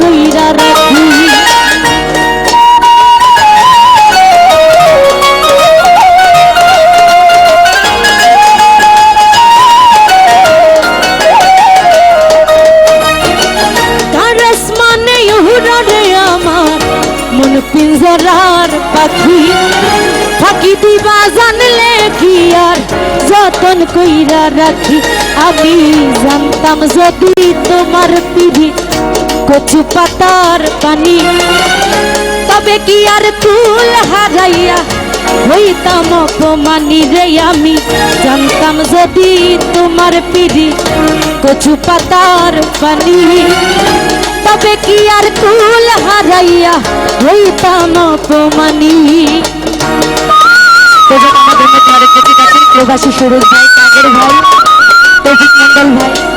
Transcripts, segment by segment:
কইরা রাখি। মন পিঞ্জরার পাখি। ফাঁকি দিবা জানলে কি আর যতন কইরা রাখি। আমি জানতাম যদি তোমার পিড়ি কচু পাতার পানি। তবে কি আর তুল হারাইয়া হইতাম অপমানি রে আমি? জানতাম যদি তোমার পিড়ি কচু পাতার পানি। তবে কি আর তুল হারাইয়া হইতাম অপমানি? আমাদের মধ্যে সুরজ ভাই কাগের ভাই তৌফিক মন্ডল ভাই।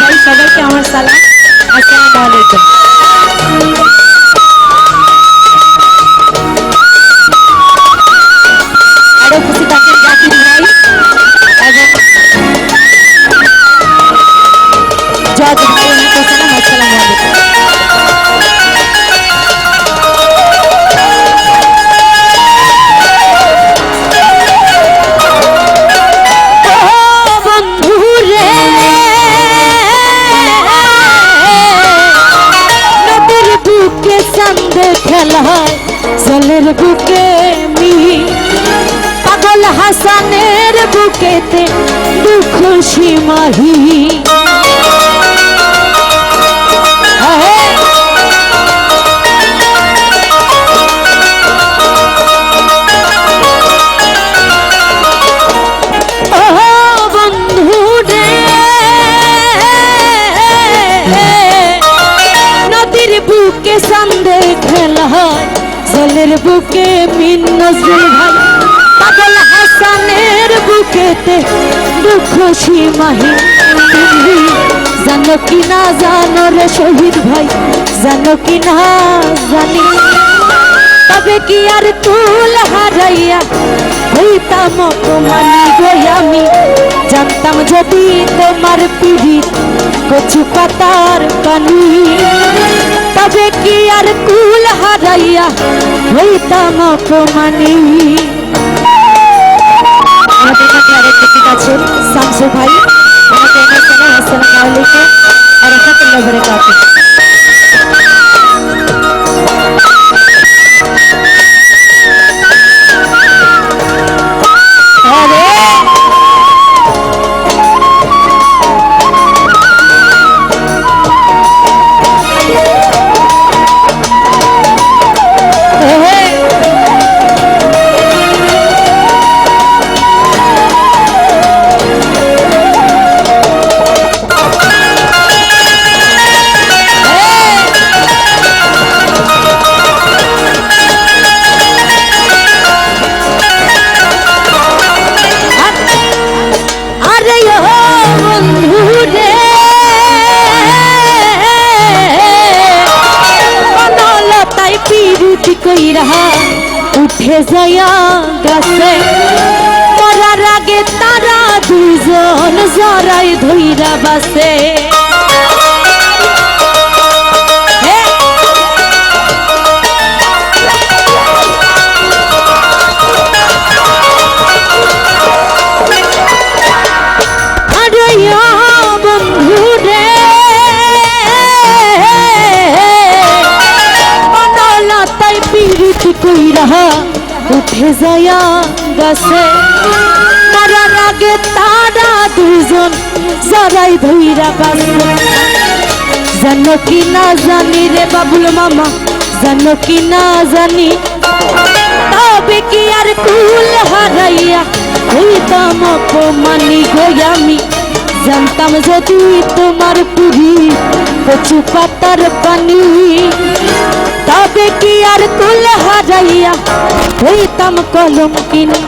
ভাই সবাইকে আমার সালাম। আসসালামু আলাইকুম। জলের বুকে মি পাগল হাসানের বুকেতে দুঃখ সীমাহি বুকে মিন নজরুল ভাই, পাগল হাসানের বুকেতে দুঃখ সীমাহী তুমি জানো কি না জানো রে শহীদ ভাই, জানো কি না জানি। তবে কি আর তুল হারাইয়া হইতাম অপমানি গই আমি? জানতাম যদি তোমার পিড়ি কচু পাতার পানি। তবে কি আর কুল হারাইয়া হইতাম অপমানি? আমাদের ভাই। আলাইকুম। আর রহমতুল্লাহ উঠে যায়া গাছে। মরার আগে তারা দুজন জরাই ধইরা বাসে। হে! আরে উঠে যায়া গাছে। মরার আগে তারা দুজন জরাই ধইরা বাসে জানো কি না জানি রে বাবুল মামা, জানো কি না জানি। তবে কি আর কুল হারাইয়া হইতাম অপমানি গই আমি। জানতাম যদি তোমার পুরি, কচু পাতার পানি। তবে কি আর কুল হারাইয়া হইতাম কলম কিনি?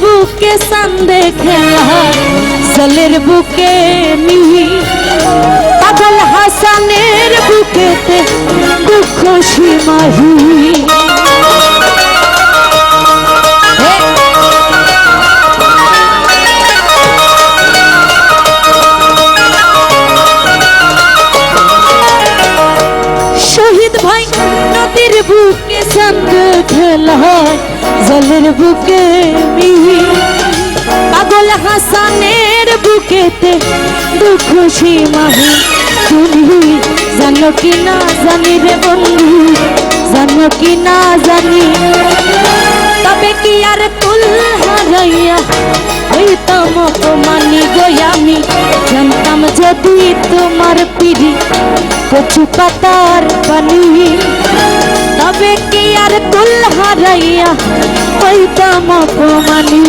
বুকে সান্দে খেলা বুকে মিহি। পাগল হাসানের বুকেতে দুঃখ সীমাহি শহীদ ভাই, নদীর বুকে সঙ্গ খেলা জলের বুকে হাসানের বুকেতে দুঃখ সীমাহি তুমি জানো কি না জানি রে বন্ধু, জানো কি না জানি। তবে কি আর কুল হারাইয়া হইতাম অপমানি গয়ামি জানতাম যদি তোমার পিড়ি কচু পাতার পানি। তবে কি আর কুল হারাইয়া হইতাম অপমানি?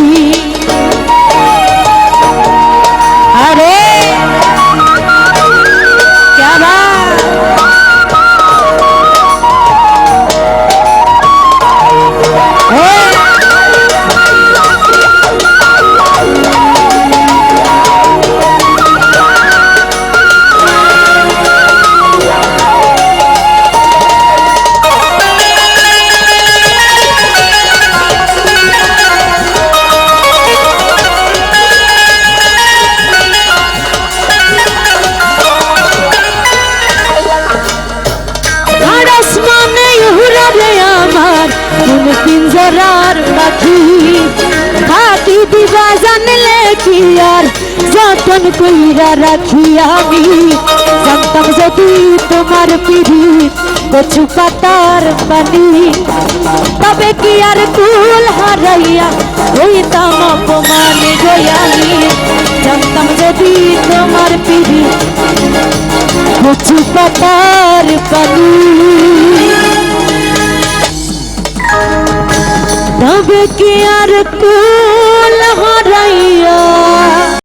পিঞ্জরার পাখি থাকি দিবা জানলে কি আর যতন কইরা রাখি আমি জানতাম যদি তোমার পিড়ি কচু পাতার পানি তবে কি আর কুল হারাইয়া হইতাম অপমানে গয়ানি জানতাম যদি তোমার পিড়ি কচু পাতার পানি তবে কি আর কুল হারাইয়া